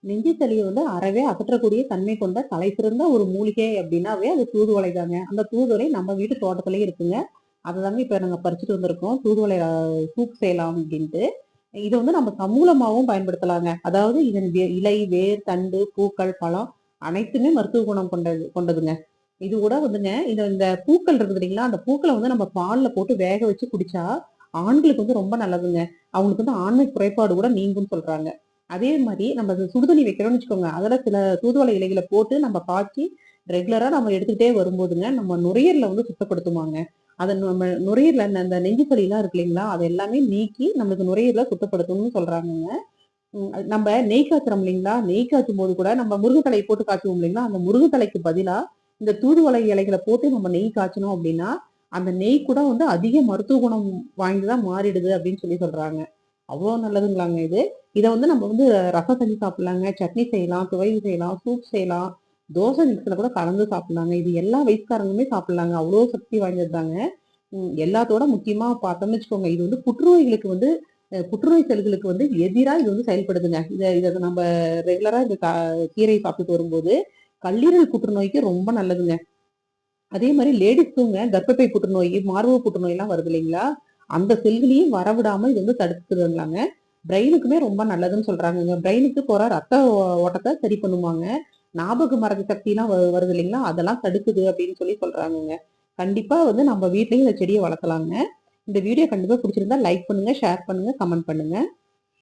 நெஞ்சு சளியை வந்து அறவே அகற்றக்கூடிய தன்மை கொண்ட தலை சிறந்த ஒரு மூலிகை அப்படின்னாவே அது தூதுவளை தாங்க. அந்த தூதுவளை நம்ம வீட்டு தோட்டத்திலே இருக்குங்க. அதை தாங்க இப்போ நாங்கள் பறிச்சுட்டு வந்திருக்கோம். தூதுவளை சூப் செய்யலாம் அப்படின்ட்டு. இதை வந்து நம்ம சமூலமாகவும் பயன்படுத்தலாங்க. அதாவது இதன் வே- இலை வேர் தண்டு பூக்கள் பழம் அனைத்துமே மருத்துவ குணம் கொண்டது கொண்டதுங்க. இது கூட வந்துங்க இந்த இந்த பூக்கள் இருக்குது இல்லைங்களா அந்த பூக்களை வந்து நம்ம பாலில் போட்டு வேக வச்சு குடிச்சா ஆண்களுக்கு வந்து ரொம்ப நல்லதுங்க. அவங்களுக்கு வந்து ஆண்மை குறைபாடு கூட நீங்கும்னு சொல்றாங்க. அதே மாதிரி நம்ம சுடுதண்ணி வைக்கிறோம்னு வச்சுக்கோங்க அதில் சில தூதுவளை இலைகளை போட்டு நம்ம காய்ச்சி ரெகுலராக நம்ம எடுத்துக்கிட்டே வரும்போதுங்க நம்ம நுரையீரலை வந்து சுத்தப்படுத்துவாங்க அதை நம்ம நுரையீரல அந்த- அந்த நெஞ்சு சளியெல்லாம் இருக்கு இல்லைங்களா அதை எல்லாமே நீக்கி நம்மளுக்கு நுரையீரலை சுத்தப்படுத்தணும்னு சொல்கிறாங்கங்க நம்ம நெய் காய்ச்சுறோம் இல்லைங்களா நெய் காய்ச்சும் போது கூட நம்ம முருங்கைத்தலை போட்டு காய்ச்சுவோம் இல்லைங்களா அந்த முருகத்தலைக்கு பதிலாக இந்த தூதுவளை இலைகளை போட்டு நம்ம நெய் காய்ச்சணும் அப்படின்னா அந்த நெய் கூட வந்து அதிக மருத்துவ குணம் வாய்ந்ததா மாறிடுது அப்படின்னு சொல்லி சொல்கிறாங்க அவ்வளோ நல்லதுங்களாங்க இது. இதை வந்து நம்ம வந்து ரசம் செஞ்சு சாப்பிட்லாங்க. சட்னி செய்யலாம் துவையல் செய்யலாம் சூப் செய்யலாம். தோசை மிக்ஸில் கூட கலந்து சாப்பிட்லாங்க. இது எல்லா வயசுக்காரங்களுமே சாப்பிடலாங்க. அவ்வளோ சக்தி வாய்ந்தது தாங்க எல்லாத்தோட முக்கியமா பார்த்தோம்னு வச்சுக்கோங்க. இது வந்து புற்றுநோய்களுக்கு வந்து புற்றுநோய் செல்களுக்கு வந்து எதிராக இது வந்து செயல்படுதுங்க. இதை இதை நம்ம ரெகுலரா இந்த கீரை சாப்பிட்டு வரும்போது கல்லீரல் புற்றுநோய்க்கு ரொம்ப நல்லதுங்க. அதே மாதிரி லேடிஸ்க்குங்க கர்ப்பப்பை புற்றுநோய் மார்பக புற்றுநோய் எல்லாம் வருது இல்லைங்களா? அந்த செல்களையும் வரவிடாம இது வந்து தடுக்குதுங்களாங்க பிரெயினுக்குமே ரொம்ப நல்லதுன்னு சொல்றாங்க பிரெயினுக்கு போற ரத்த ஓ- ஓட்டத்தை சரி பண்ணுவாங்க ஞாபக மறதி சக்திலாம் வருது இல்லைங்களா? அதெல்லாம் தடுக்குது அப்படின்னு சொல்லி சொல்றாங்கங்க. கண்டிப்பா வந்து நம்ம வீட்லயும் இந்த செடியை வளர்க்கலாங்க. இந்த வீடியோ கண்டிப்பா பிடிச்சிருந்தா லைக் பண்ணுங்க ஷேர் பண்ணுங்க கமெண்ட் பண்ணுங்க.